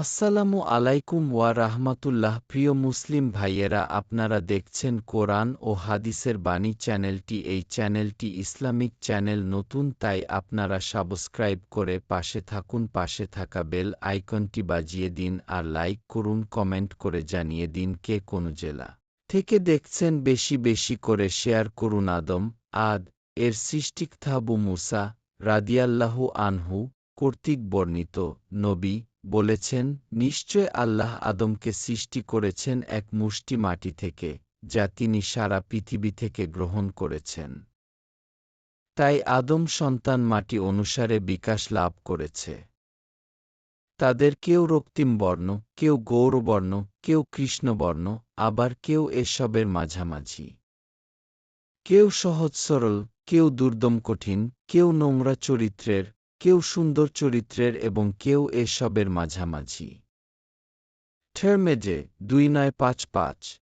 আসসালামু আলাইকুম ওয়া রাহমাতুল্লাহ। প্রিয় মুসলিম ভাইয়েরা, আপনারা দেখছেন কোরআন ও হাদিসের বাণী চ্যানেলটি। এই চ্যানেলটি ইসলামিক চ্যানেল নতুন, তাই আপনারা সাবস্ক্রাইব করে পাশে থাকুন। পাশে থাকা বেল আইকনটি বাজিয়ে দিন আর লাইক করুন, কমেন্ট করে জানিয়ে দিন কে কোন জেলা থেকে দেখছেন। বেশি বেশি করে শেয়ার করুন আদম, আদ, এর সৃষ্টিকথাবু মুসা রাদিয়াল্লাহু আনহু কর্তৃক বর্ণিত নবী বলেছেন, নিশ্চয় আল্লাহ আদমকে সৃষ্টি করেছেন এক মুষ্টি মাটি থেকে, যা তিনি সারা পৃথিবী থেকে গ্রহণ করেছেন। তাই আদম সন্তান মাটি অনুসারে বিকাশ লাভ করেছে। তাদের কেউ রক্তিম বর্ণ, কেউ গৌরবর্ণ কেউ কৃষ্ণবর্ণ আবার কেউ এসবের মাঝামাঝি। কেউ সহজ সরল, কেউ দুর্দম কঠিন, কেউ নোংরা চরিত্রের কেউ সুন্দর চরিত্রের এবং কেউ এসবের মাঝামাঝি। ঠেরমেজে দুই নয় পাঁচ পাঁচ।